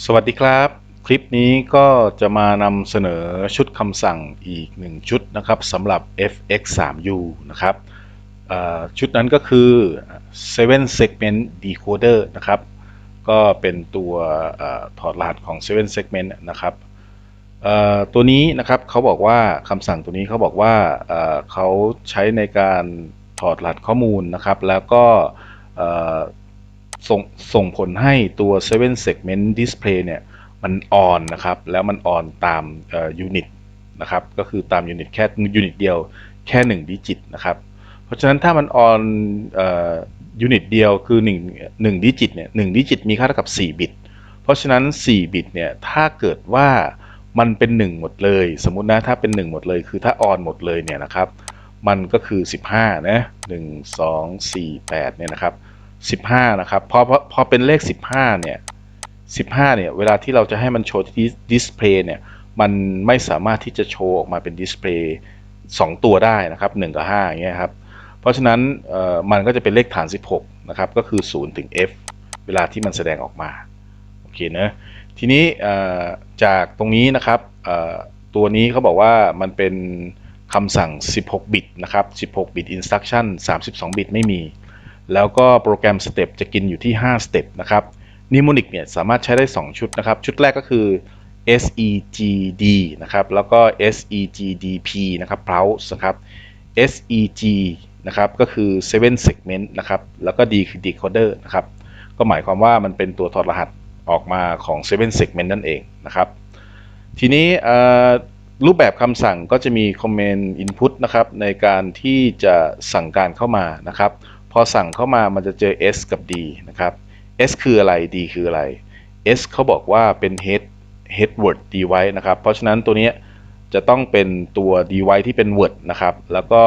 สวัสดีครับ คลิปนี้ก็จะมานำเสนอชุดคำสั่งอีกหนึ่งชุดนะครับสำหรับ FX3U นะครับชุดนั้นก็คือ 7 segment decoder นะครับ ก็เป็นตัวอถอดรหัสของ 7 segment นะครับตัวนี้นะครับเขาบอกว่าคำสั่งตัวนี้เขาบอกว่าเขาใช้ในการถอดรหัสข้อมูลนะครับ แล้วก็ ส่งส่งผลให้ตัว 7 segment display เนี่ยมันออนนะครับ แล้วมันออนตามยูนิตนะครับ ก็คือตามยูนิตแค่ยูนิตเดียวแค่ 1 ดิจิตนะครับ เพราะฉะนั้นถ้ามันออนยูนิตเดียวคือ1 1ดิจิตเนี่ย1ดิจิตมีค่าเท่ากับ 4 บิต เพราะฉะนั้น 4 บิตเนี่ยถ้าเกิดว่ามันเป็น 1 หมดเลย สมมุตินะถ้าเป็น 1 หมดเลย คือถ้าออนหมดเลยเนี่ยนะครับ มันก็คือ 15นะ1 2 4 8เนี่ยนะครับ 15 นะครับพอพอพอเป็นเลข 15 เนี่ย 15 เนี่ย เวลาที่เราจะให้มันโชว์ที่ดิสเพลย์เนี่ย มันไม่สามารถที่จะโชว์ออกมาเป็นดิสเพลย์2ตัวได้นะครับ 1 กับ5อย่างเงี้ยครับ เพราะฉะนั้นมันก็จะเป็นเลขฐาน 16 นะครับ ก็คือ 0 ถึง f เวลาที่มันแสดงออกมา โอเคนะ ทีนี้จากตรงนี้นะครับ ตัวนี้เขาบอกว่ามันเป็นคำสั่ง 16 บิตนะครับ 16 บิต instruction 32 บิตไม่มี แล้วก็โปรแกรมสเต็ปจะกินอยู่ที่ 5 สเต็ปนะครับนิโมนิกเนี่ยสามารถใช้ได้ 2 ชุดนะครับ ชุดแรกก็คือ SEGD นะครับ แล้วก็ SEGDP นะครับ Pulse นะครับ SEG นะครับ ก็คือ7 segment นะครับ แล้วก็ D คือ decoder นะครับ ก็หมายความว่ามันเป็นตัวถอดรหัสออกมาของ7 segment นั่นเองนะครับ ทีนี้รูปแบบคำสั่งก็จะมี command input นะครับ ในการที่จะสั่งการเข้ามานะครับ พอสั่งเข้ามามันจะเจอ S กับ D นะครับ S คืออะไร D คืออะไร S เขาบอกว่าเป็น head head word device นะครับ เพราะฉะนั้นตัวนี้จะต้องเป็นตัว device ที่เป็น word นะครับ แล้วก็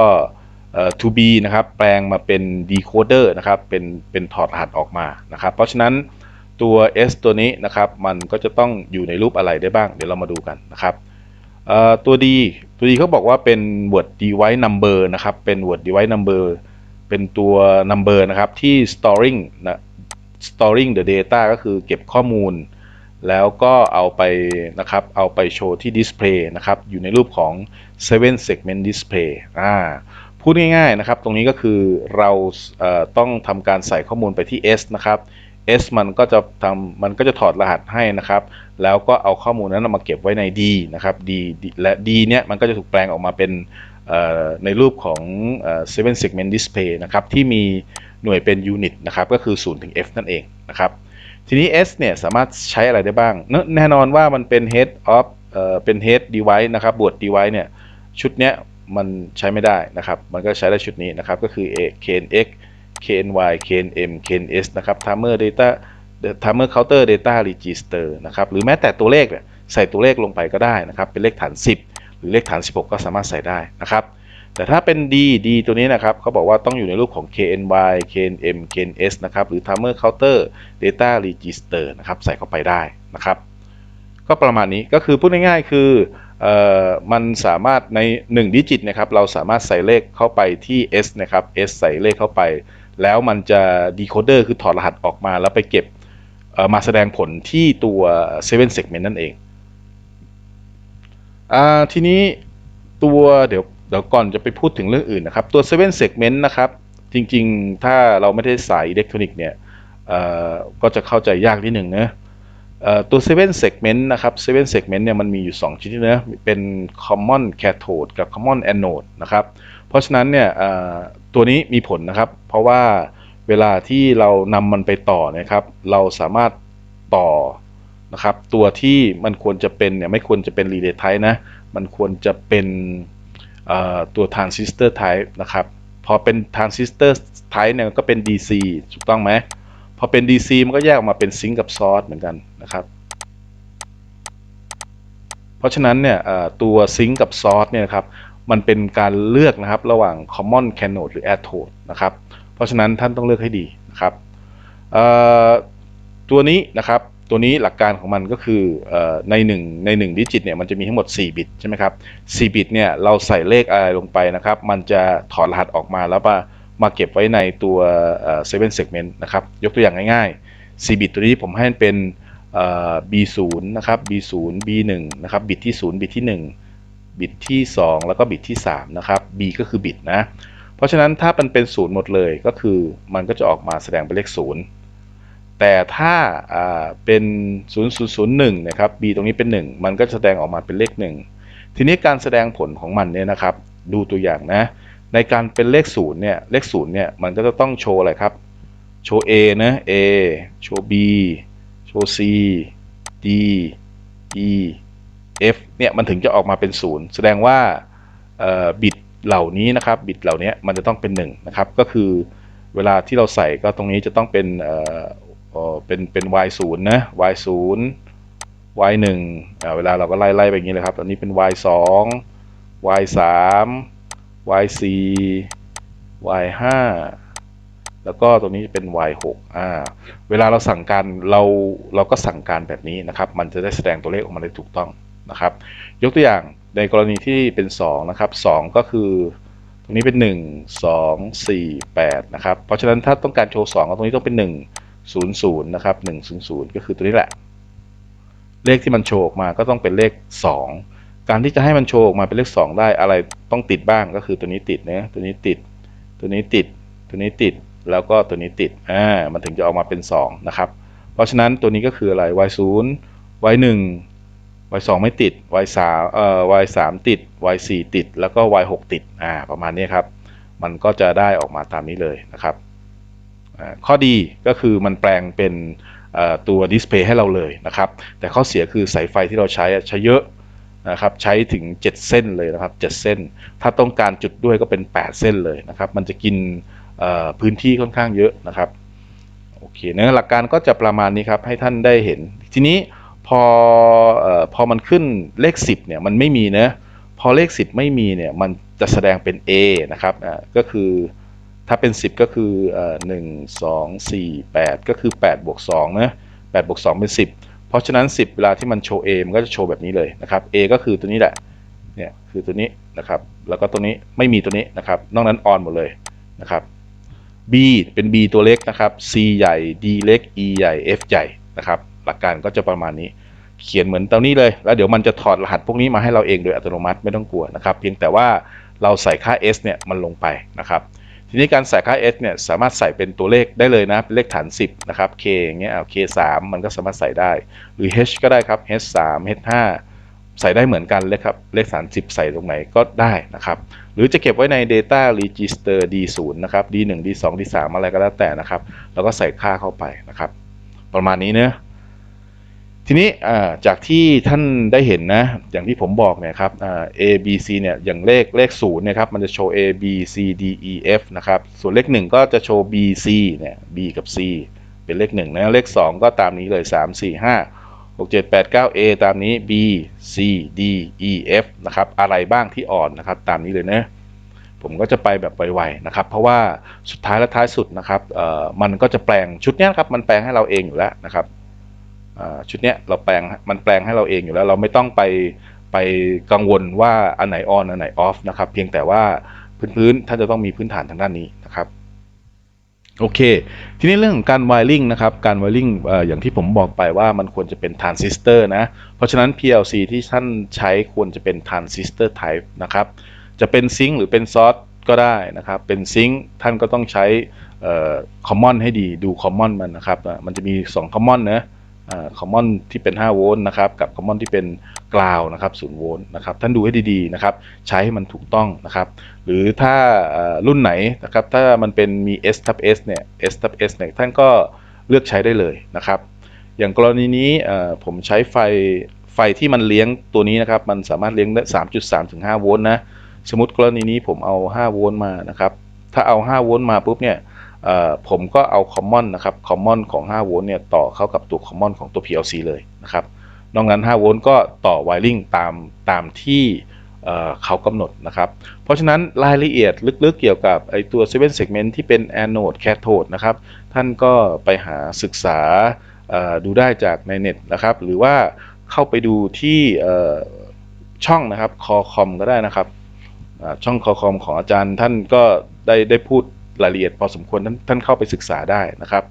to be นะครับ แปลงมาเป็น decoder นะครับ เป็นเป็นถอดรหัสออกมานะครับ เพราะฉะนั้นตัว S ตัวนี้นะครับ มันก็จะต้องอยู่ในรูปอะไรได้บ้าง เดี๋ยวเรามาดูกันนะครับตัว D ตัว D เขาบอกว่าเป็น word device number นะครับ เป็น word device number เป็นตัว number นะครับที่ storing นะ storing the data ก็คือเก็บข้อมูล แล้วก็เอาไปนะครับเอาไปโชว์ที่ display นะครับอยู่ในรูปของ7 segment display อ่าพูดง่ายๆนะครับ ตรงนี้ก็คือเราเอ่อต้องทำการใส่ข้อมูลไปที่ S นะครับ S มันก็จะทำมันก็จะถอดรหัสให้นะครับ แล้วก็เอาข้อมูลนั้นมาเก็บไว้ใน D นะครับ D D และ D เนี่ยมันก็จะถูกแปลงออกมาเป็น ในรูปของเอ่อ7 segment display นะครับที่มีหน่วยเป็นยูนิตนะครับก็คือ 0 ถึง F นั่นเองนะครับทีนี้ S เนี่ยสามารถใช้อะไรได้บ้าง แน่นอนว่ามันเป็น head of เเป็น head device นะครับบวด device เนี่ยชุดเนี้ยมันใช้ไม่ได้นะครับ มันก็ใช้ได้ชุดนี้นะครับ ก็คือ KNX KNY KNM KNS นะครับ timer data timer counter data register นะครับ หรือแม้แต่ตัวเลขเใส่ตัวเลขลงไปก็ได้นะครับ เป็นเลขฐาน 10 รือเลขฐาน 16 ก็สามารถใส่ได้นะครับ แต่ถ้าเป็น D D ตัวนี้นะครับเขาบอกว่าต้องอยู่ในรูปของ KNY KNM KNS นะครับหรือ timer counter data register นะครับใส่เข้าไปได้นะครับก็ประมาณนี้ก็คือพูดง่ายๆคือมันสามารถใน 1 ดิจิตนะครับเราสามารถใส่เลขเข้าไปที่ S นะครับ S ใส่เลขเข้าไป แล้วมันจะ decoder คือถอดรหัสออกมาแล้วไปเก็บมาแสดงผลที่ตัว 7 segment นั่นเอง ทีนี้ตัวเดี๋ยวเดี๋ยวก่อนจะไปพูดถึงเรื่องอื่นนะครับ ตัว 7 segment นะครับ จริงๆ ถ้าเราไม่ได้สายอิเล็กทรอนิกส์เนี่ยก็จะเข้าใจยากนิดหนึ่งนะตัว 7 segment นะครับ 7 segment เนี่ยมันมีอยู่ 2 ชนิดนะเป็น common cathode กับ common anode นะครับ เพราะฉะนั้นเนี่ยตัวนี้มีผลนะครับ เพราะว่าเวลาที่เรานำมันไปต่อนะครับ เราสามารถต่อ นะครับตัวที่มันควรจะเป็นเนี่ยไม่ควรจะเป็น relay type นะ มันควรจะเป็นตัว transistor type นะครับพอเป็น transistor type เนี่ยก็เป็น DC ถูกต้องไหมพอเป็น DC มันก็แยกออกมาเป็นซิงกับซอร์สเหมือนกันนะครับเพราะฉะนั้นเนี่ยตัวซิงกับซอร์สเนี่ยครับมันเป็นการเลือกนะครับระหว่าง common cathode หรือ anode นะครับเพราะฉะนั้นท่านต้องเลือกให้ดีนะครับตัวนี้นะครับ ตัวนี้หลักการของมันก็คือเอ่อใน1ใน1ดิจิตเนี่ยมันจะมีทั้งหมด 4 บิตใช่ไหมครับ4บิตเนี่ยเราใส่เลขอะไรลงไปนะครับมันจะถอดรหัสออกมาแล้วมามาเก็บไว้ในตัวเอ่อ7 segment นะครับยกตัวอย่างง่ายๆ 4 บิตตัวนี้ผมให้มันเป็น B0 นะครับ B0 B1 นะครับบิตที่ 0 บิตที่ 1 บิตที่ 2 แล้วก็บิตที่3นะครับ B ก็คือบิตนะเพราะฉะนั้นถ้ามันเป็น 0 หมดเลยก็คือมันก็จะออกมาแสดงเป็นเลข 0 แต่ถ้าเป็น 0001 นะครับ B ตรงนี้เป็น 1 มันก็แสดงออกมาเป็นเลข 1 ทีนี้การแสดงผลของมันเนี่ยนะครับ ดูตัวอย่างนะ ในการเป็นเลข0เนี่ย เลข0เนี่ย มันก็จะต้องโชว์อะไรครับ โชว์ A นะ A โชว์ B โชว์ C D E F เนี่ย มันถึงจะออกมาเป็น 0 แสดงว่าบิตเหล่านี้นะครับ บิตเหล่านี้มันจะต้องเป็น1นะครับ ก็คือเวลาที่เราใส่ก็ตรงนี้จะต้องเป็น เอ่อเอ่อเป็นเป็น Y 0นะ Y 0 Y 1อ่าเวลาเราก็ไล่ไล่ไปอย่างนี้เลยครับอันนี้เป็น Y 2 Y 3 Y 4 Y 5แล้วก็ตรงนี้เป็น Y 6 อ่า เวลาเราสั่งการเราเราก็สั่งการแบบนี้นะครับ มันจะได้แสดงตัวเลขออกมาได้ถูกต้องนะครับ ยกตัวอย่างในกรณีที่เป็น2นะครับ2ก็คือ ตรงนี้เป็น 1 2 4 8นะครับ เพราะฉะนั้นถ้าต้องการโชว์2ตรงนี้ต้องเป็น 1 0 0นะครับ1 0 0 ก็คือตัวนี้แหละ เลขที่มันโชว์ออกมาก็ต้องเป็นเลข 2 การที่จะให้มันโชว์ออกมาเป็นเลข 2 ได้อะไรต้องติดบ้างก็คือตัวนี้ติดนะตัวนี้ติด ตัวนี้ติด ตัวนี้ติดแล้วก็ตัวนี้ติดอ่ามันถึงจะออกมาเป็น 2 นะครับ เพราะฉะนั้นตัวนี้ก็คืออะไร y 0 y 1 y 2ไม่ติด y 3เอ่อ y 3ติด y 4ติด แล้วก็ y 6ติดอ่าประมาณนี้ครับ มันก็จะได้ออกมาตามนี้เลยนะครับ ข้อดีก็คือมันแปลงเป็นตัวดิสเพย์ให้เราเลยนะครับ แต่ข้อเสียคือสายไฟที่เราใช้ใช้เยอะนะครับใช้ถึง 7 เส้นเลยนะครับ 7 เส้น ถ้าต้องการจุดด้วยก็เป็น 8 เส้นเลยนะครับ มันจะกินพื้นที่ค่อนข้างเยอะนะครับโอเคเนื้อหลักการก็จะประมาณนี้ครับให้ท่านได้เห็น ทีนี้พออพอมันขึ้นเลข 10เนี่ยมันไม่มีนะพอเลข 10 ไม่มีเนี่ยมันจะแสดงเป็น A นะครับก็คือ ถ้าเป็น 10 ก็คือหนึ่งสองสี่แปดก็คือ8บวก2นะ8บวก2เป็น 10 เพราะฉะนั้น 10 เวลาที่มันโชว์ A มันก็จะโชว์แบบนี้เลยนะครับ A ก็คือตัวนี้แหละเนี่ยคือตัวนี้นะครับแล้วก็ตัวนี้ไม่มีตัวนี้นะครับนอกนั้นออนหมดเลยนะครับ B เป็น B ตัวเล็กนะครับ C ใหญ่ D เล็ก E ใหญ่ F ใหญ่นะครับหลักการก็จะประมาณนี้เขียนเหมือนตรงนี้เลย แล้วเดี๋ยวมันจะถอดรหัสพวกนี้มาให้เราเองโดยอัตโนมัติไม่ต้องกลัวนะครับ เพียงแต่ว่าเราใส่ค่า S เนี่ยมันลงไปนะครับ ทีนี้การใส่ค่า S เนี่ยสามารถใส่เป็นตัวเลขได้เลยนะเป็นเลขฐาน 10 นะครับ K อย่างเงี้ยเอา K 3มันก็สามารถใส่ได้ หรือ H ก็ได้ครับ H 3 H 5ใส่ได้เหมือนกันเลยครับ เลขฐาน 10 ใส่ตรงไหนก็ได้นะครับ หรือจะเก็บไว้ใน data register D0 นะครับ D1 D2 D3 อะไรก็แล้วแต่นะครับ แล้วก็ใส่ค่าเข้าไปนะครับ ประมาณนี้เนะ ทีนี้จากที่ท่านได้เห็นนะ อย่างที่ผมบอกเนี่ยครับ A B C เนี่ยอย่างเลขเลข0เนี่ยครับมันจะโชว์ A B C D E F นะครับ ส่วนเลข1ก็จะโชว์ B C เนี่ย B กับ C เป็นเลข1นะเลข2ก็ตามนี้เลย3 4 5 6 7 8 9 A ตามนี้ B C D E F นะครับอะไรบ้างที่อ่อนนะครับ ตามนี้เลยนะผมก็จะไปแบบไวๆนะครับ เพราะว่าสุดท้ายและท้ายสุดนะครับมันก็จะแปลงชุดนี้ครับมันแปลงให้เราเองอยู่แล้วนะครับ ชุดเนี้ยเราแปลงมันแปลงให้เราเองอยู่แล้วเราไม่ต้องไปไปกังวลว่าอันไหนออนอันไหนออฟนะครับเพียงแต่ว่าพื้นๆท่านจะต้องมีพื้นฐานทางด้านนี้นะครับโอเค ทีนี้เรื่องของการ wiring นะครับ การ wiring เอ่ออย่างที่ผมบอกไปว่ามันควรจะเป็น transistor นะ เพราะฉะนั้น PLC ที่ท่านใช้ควรจะเป็น transistor type นะครับ จะเป็นซิงค์หรือเป็นซอสก็ได้นะครับ เป็นซิงค์ท่านก็ต้องใช้เอ่อ common ให้ดีดู common มันนะครับ มันจะมี2 common นะ คอ่า common ที่เป็น 5 โวลต์นะครับกับ common ที่เป็นกราวนะครับ0โวลต์นะครับท่านดูให้ดีๆนะครับใช้ให้มันถูกต้องนะครับหรือถ้ารุ่นไหนนะครับถ้ามันเป็นมี S ทับ S เนี่ย S ทับ S เนี่ยท่านก็เลือกใช้ได้เลยนะครับ อย่างกรณีนี้ผมใช้ไฟไฟที่มันเลี้ยงตัวนี้นะครับมันสามารถเลี้ยงได้ 3.3 ถึง 5 โวลต์นะสมมติกรณีนี้ผมเอา 5 โวลต์มานะครับถ้าเอา 5 โวลต์มาปุ๊บเนี่ย ผมก็เอา common นะครับ common ของ5โวลต์เนี่ยต่อเข้ากับตัว common ของตัว PLC เลยนะครับนอกนั้น5โวลต์ก็ต่อ wiring ตามตามที่เเขากำหนดนะครับ เพราะฉะนั้นรายละเอียดลึกๆเกี่ยวกับไอตัว 7 segment ที่เป็น anode cathode นะครับ ท่านก็ไปหาศึกษาดูได้จากในเน็ตนะครับ หรือว่าเข้าไปดูที่ช่องนะครับคอคอมก็ได้นะครับ ช่องคอคอมของอาจารย์ท่านก็ได้ได้พูด รายละเอียดพอสมควรท่านท่านเข้าไปศึกษาได้นะครับ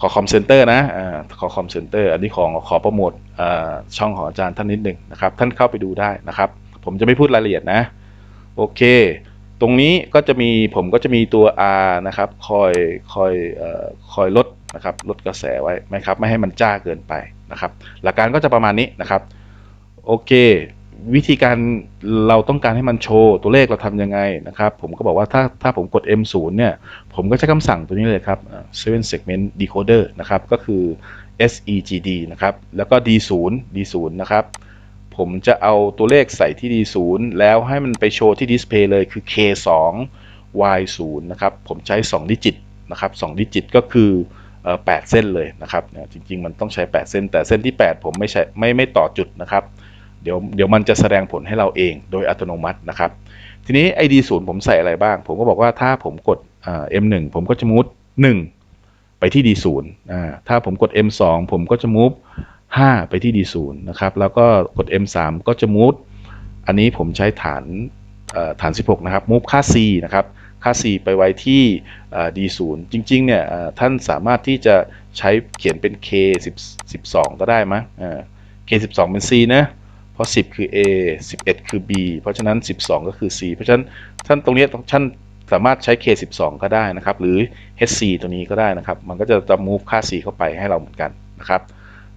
ขอคอมเซ็นเตอร์นะอขอคอมเซ็นเตอร์อันนี้ของขอโปรโมทช่องของอาจารย์ท่านนิดหนึ่งนะครับ ท่านเข้าไปดูได้นะครับ ผมจะไม่พูดรายละเอียดนะ โอเค ตรงนี้ก็จะมีผมก็จะมีตัว R นะครับคอยคอยเอ่อคอยลดนะครับลดกระแสไว้ไหมครับ ไม่ให้มันจ้าเกินไปนะครับ หลักการก็จะประมาณนี้นะครับ โอเค วิธีการเราต้องการให้มันโชว์ตัวเลขเราทำยังไงนะครับ ผมก็บอกว่าถ้าถ้าผมกด M0 เนี่ย ผมก็ใช้คำสั่งตัวนี้เลยครับอ่า7 segment decoder นะครับ ก็คือ SEGD นะครับ แล้วก็ D0 D0 นะครับ ผมจะเอาตัวเลขใส่ที่ D0 แล้วให้มันไปโชว์ที่ดิสเพย์เลยคือ K2 Y0 นะครับ ผมใช้ 2 ดิจิตนะครับ2ดิจิตก็คือ8เส้นเลยนะครับ จริง ๆ มันต้องใช้ 8 เส้น แต่เส้นที่ 8 ผมไม่ใช้ไม่ไม่ต่อจุดนะครับ เดี๋ยวเดี๋ยวมันจะแสดงผลให้เราเองโดยอัตโนมัตินะครับ ทีนี้ ID 0ผมใส่อะไรบ้าง ผมก็บอกว่าถ้าผมกด M1 ผมก็จะมูฟ1ไปที่ D0 อ่าถ้าผมกด M2 ผมก็จะมูฟ5ไปที่ D0 นะครับ แล้วก็กด M3 ก็จะมูฟอันนี้ผมใช้ฐานฐาน 16 นะครับมูฟค่า C นะครับค่า C ไปไว้ที่ D0 จริงๆ เนี่ยท่านสามารถที่จะใช้เขียนเป็น K12 ก็ได้มั้ยเอ่อ K 12 เป็น C นะ เพราะ 10 คือ A 11 คือ B เพราะฉะนั้น 12 ก็คือ C เพราะฉะนั้นท่านตรงนี้ท่านสามารถใช้ K 12 ก็ได้นะครับ หรือ HC ตัวนี้ก็ได้นะครับ มันก็จะจะ move ค่า C เข้าไปให้เราเหมือนกันนะครับ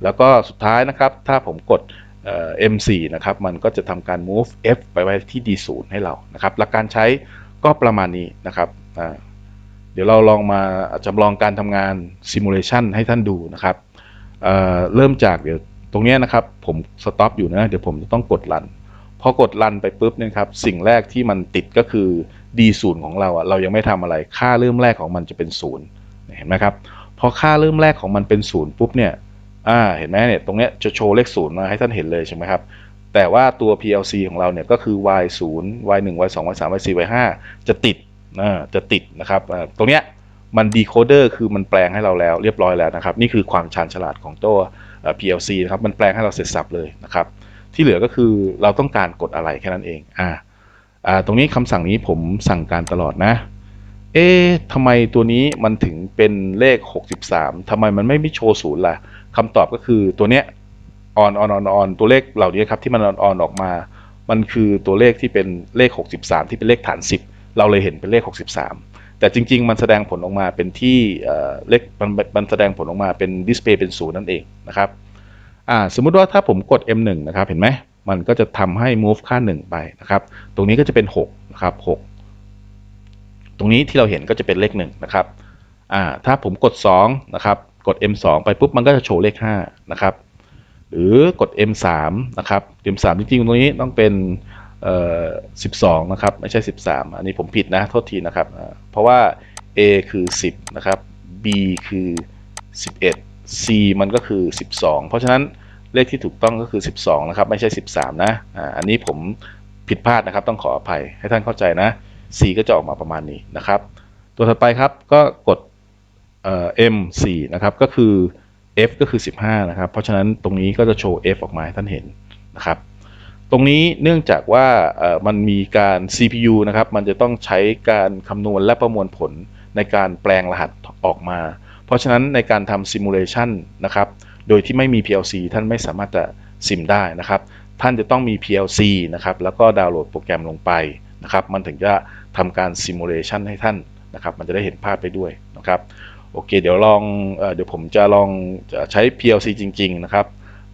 แล้วก็สุดท้ายนะครับ ถ้าผมกด M4 นะครับ มันก็จะทำการ move F ไปไว้ที่ D0 ให้เรานะครับ หลักการใช้ก็ประมาณนี้นะครับ เดี๋ยวเราลองมาจำลองการทำงาน simulation ให้ท่านดูนะครับเเริ่มจากเดี๋ยว ตรงนี้นะครับผมสต็อปอยู่นะเดี๋ยวผมจะต้องกดรันพอกดรันไปปุ๊บเนี่ยครับสิ่งแรกที่มันติดก็คือ D0 ของเราอะเรายังไม่ทำอะไรค่าเริ่มแรกของมันจะเป็นศูนย์เห็นไหมครับพอค่าเริ่มแรกของมันเป็นศูนย์ปุ๊บเนี่ยอ่าเห็นไหมเนี่ยตรงเนี้ยจะโชว์เลขศูนย์มาให้ท่านเห็นเลยใช่ไหมครับแต่ว่าตัว PLC ของเราเนี่ยก็คือ Y0 Y1 Y2 Y3 Y4 Y5 จะติดอ่าจะติดนะครับตรงเนี้ยมัน decoder คือมันแปลงให้เราแล้วเรียบร้อยแล้วนะครับ นี่คือความชาญฉลาดของตัว PLC นะครับมันแปลงให้เราเสร็จสับเลยนะครับ ที่เหลือก็คือเราต้องการกดอะไรแค่นั้นเองอ่าอ่าตรงนี้คำสั่งนี้ผมสั่งการตลอดนะ เอ๊ะทำไมตัวนี้มันถึงเป็นเลข 63ทำไมมันไม่ไม่โชว์ศูนย์ล่ะคำตอบก็คือตัวเนี้ย on on on on ตัวเลขเหล่านี้ครับที่มัน on on ออกมา มันคือตัวเลขที่เป็นเลข 63 ที่เป็นเลขฐาน 10 เราเลยเห็นเป็นเลข 63 แต่จริง ๆ มันแสดงผลออกมาเป็นที่เอ่อเลขมันมันแสดงผลออกมาเป็นดิสเพย์เป็นศูนย์นั่นเองนะครับสมมุติว่าถ้าผมกด M1 นะครับเห็นไหมมันก็จะทำให้ move ค่า 1 ไปนะครับ ตรงนี้ก็จะเป็น6นะครับ6ตรงนี้ที่เราเห็นก็จะเป็นเลข1นะครับถ้าผมกด2นะครับกด M2 ไปปุ๊บมันก็จะโชว์เลข5นะครับหรือกด M3 นะครับ M3 จริงๆตรงนี้ต้องเป็น 12 นะครับ ไม่ใช่ 13 อันนี้ผมผิดนะ โทษทีนะครับ เพราะว่า A คือ 10 นะครับ B คือ 11 C มันก็คือ 12 เพราะฉะนั้นเลขที่ถูกต้องก็คือ 12 นะครับ ไม่ใช่ 13 นะอันนี้ผมผิดพลาดนะครับ ต้องขออภัยให้ท่านเข้าใจนะ C ก็จะออกมาประมาณนี้นะครับ ตัวถัดไปครับก็กดเอ่อ M4 นะครับก็คือ F ก็คือ 15 นะครับ เพราะฉะนั้นตรงนี้ก็จะโชว์ F ออกมาให้ท่านเห็นนะครับ ตรงนี้เนื่องจากว่ามันมีการ CPU นะครับ มันจะต้องใช้การคำนวณและประมวลผลในการแปลงรหัสออกมา เพราะฉะนั้นในการทำ simulation นะครับ โดยที่ไม่มี PLC ท่านไม่สามารถจะซิมได้นะครับ ท่านจะต้องมี PLC นะครับ แล้วก็ดาวน์โหลดโปรแกรมลงไปนะครับ มันถึงจะทำการ simulation ให้ท่านนะครับ มันจะได้เห็นภาพไปด้วยนะครับ โอเค เดี๋ยวลองเอเดี๋ยวผมจะลองใช้ PLC จริง ๆ นะครับ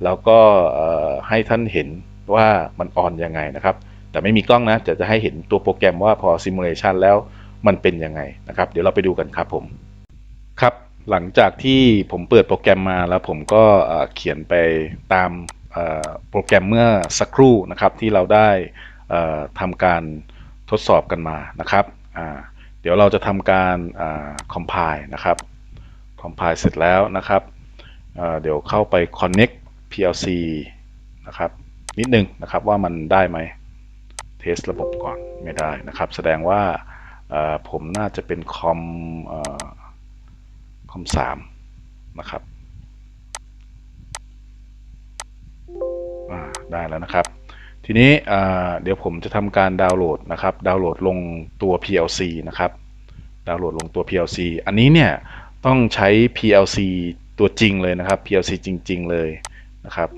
แล้วก็ให้ท่านเห็น ว่ามันออนยังไงนะครับ แต่ไม่มีกล้องนะจะจะให้เห็นตัวโปรแกรมว่าพอ simulation แล้วมันเป็นยังไงนะครับ เดี๋ยวเราไปดูกันครับผมครับหลังจากที่ผมเปิดโปรแกรมมาแล้วผมก็เอ่อเขียนไปตามเอ่อโปรแกรมเมื่อสักครู่นะครับที่เราได้เอ่อทำการทดสอบกันมานะครับอ่าเดี๋ยวเราจะทำการอ่า compile นะครับ compile เสร็จแล้วนะครับเอ่อเดี๋ยวเข้าไป connect PLC นะครับ นิดนึงนะครับว่ามันได้ไหมเทสระบบก่อนไม่ได้นะครับ แสดงว่าผมน่าจะเป็นคอมคอมสามนะครับได้แล้วนะครับ ทีนี้เดี๋ยวผมจะทำการดาวน์โหลดนะครับ ดาวน์โหลดลงตัว PLC นะครับ ดาวน์โหลดลงตัว PLC อันนี้เนี่ยต้องใช้ PLC ตัวจริงเลยนะครับ PLC จริง ๆ เลยนะครับ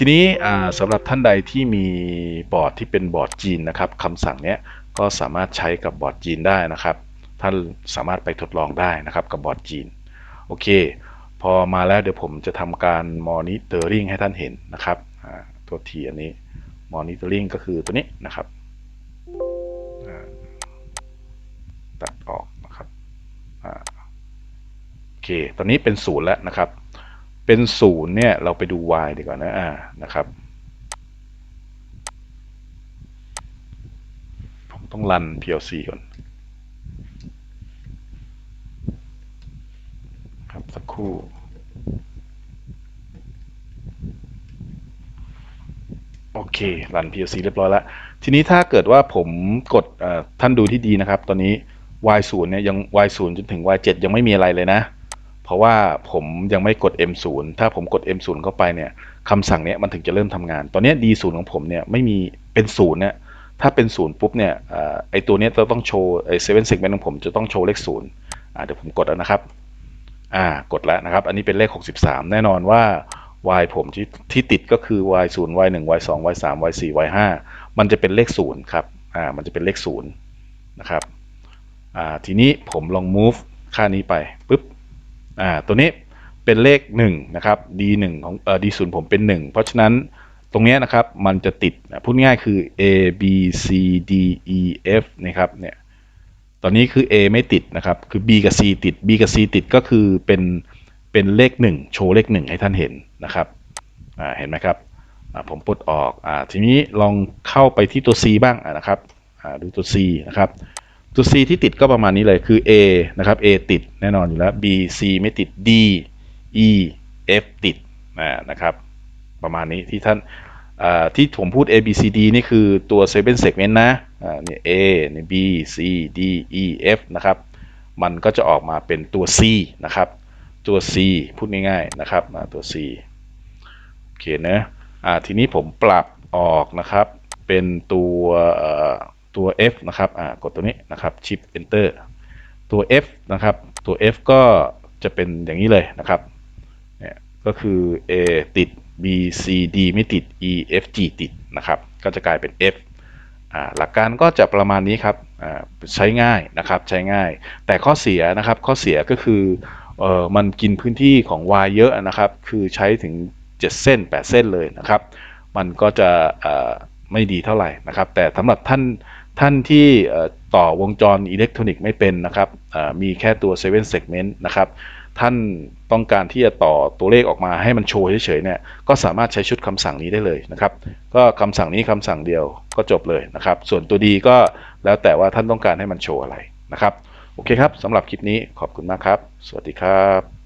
ทีนี้สำหรับท่านใดที่มีบอร์ดที่เป็นบอร์ดจีนนะครับคำสั่งเนี้ยก็สามารถใช้กับบอร์ดจีนได้นะครับ ท่านสามารถไปทดลองได้นะครับกับบอร์ดจีน โอเค พอมาแล้วเดี๋ยวผมจะทำการ monitoring ให้ท่านเห็นนะครับตัวทีอันนี้ monitoring ก็คือตัวนี้นะครับตัดออกนะครับอโอเค ตอนนี้เป็นศูนย์แล้วนะครับ เป็นศูนย์เนี่ยเราไปดู y ดีกว่านะอ่านะครับ ผมต้องรัน PLC ก่อนครับสักครู่โอเครัน PLC เรียบร้อยแล้ว ทีนี้ถ้าเกิดว่าผมกดเอ่อท่านดูที่ดีนะครับ ตอนนี้ y 0 เนี่ยยัง y 0 จนถึง y 7 ยังไม่มีอะไรเลยนะ เพราะว่าผมยังไม่กด m 0 ถ้าผมกด m 0 เข้าไปเนี่ยคำสั่งเนี้ยมันถึงจะเริ่มทำงาน ตอนนี้ d 0 ของผมเนี่ยไม่มีเป็นศูนย์เนี่ยถ้าเป็นศูนย์ปุ๊บเนี่ยอไอตัวเนี้ยจะต้องโชว์ไอเซเว่นเซกเมนต์ของผมจะต้องโชว์เลขศูนย์อ่าเดี๋ยวผมกดแล้วนะครับอ่ากดแล้วนะครับ อันนี้เป็นเลข 63 แน่นอนว่า y ผมที่ที่ติดก็คือ y 0 y 1 y 2 y 3 y 4 y 5มันจะเป็นเลข0ครับอ่ามันจะเป็นเลข0นะครับอ่าทีนี้ผมลอง move ค่านี้ไป อ่าตัวนี้เป็นเลข1นะครับ d 1 ของเอ่อ d 0 ผมเป็น 1 เพราะฉะนั้นตรงเนี้ยนะครับมันจะติดพูดง่ายคือ a b c d e f นะครับเนี่ยตอนนี้คือ A ไม่ติดนะครับ คือ B กับ C ติด B กับ C ติดก็คือเป็นเป็นเลข 1 โชว์เลข 1 ให้ท่านเห็นนะครับอ่าเห็นไหมครับอ่าผมปลดออกอ่าทีนี้ลองเข้าไปที่ตัว C บ้างนะครับอ่าดูตัว C นะครับ ตัว C ที่ติดก็ประมาณนี้เลยคือ A นะครับ A ติดแน่นอนอยู่แล้ว B C ไม่ติด D E F ติดนะครับ ประมาณนี้ที่ท่านที่ผมพูด A B C D นี่คือตัว7 segment นะนี่ A นี่ B C D E F นะครับ มันก็จะออกมาเป็นตัว C นะครับ ตัว C พูดง่ายๆนะครับตัว C โอเคนะอ่าทีนี้ผมปรับออกนะครับ เป็นตัว ตัว F นะครับอ่ากดตัวนี้นะครับ Shift Enter ตัว F นะครับ ตัว F ก็จะเป็นอย่างนี้เลยนะครับเนี่ยก็คือ A ติด B C D ไม่ติด E F G ติดนะครับ ก็จะกลายเป็น F อ่าหลักการก็จะประมาณนี้ครับอ่าใช้ง่ายนะครับใช้ง่าย แต่ข้อเสียนะครับข้อเสียก็คือเออมันกินพื้นที่ของ Y เยอะนะครับ คือใช้ถึง 7 เส้น 8 เส้นเลยนะครับ มันก็จะอ่อไม่ดีเท่าไหร่นะครับ แต่สำหรับท่าน ท่านที่ต่อวงจรอิเล็กทรอนิกส์ไม่เป็นนะครับมีแค่ตัว7 segment นะครับท่านต้องการที่จะต่อตัวเลขออกมาให้มันโชว์เฉยๆเนี่ยก็สามารถใช้ชุดคำสั่งนี้ได้เลยนะครับ ก็คำสั่งนี้คำสั่งเดียวก็จบเลยนะครับ ส่วนตัวดีก็แล้วแต่ว่าท่านต้องการให้มันโชว์อะไรนะครับ โอเคครับสำหรับคลิปนี้ขอบคุณมากครับ สวัสดีครับ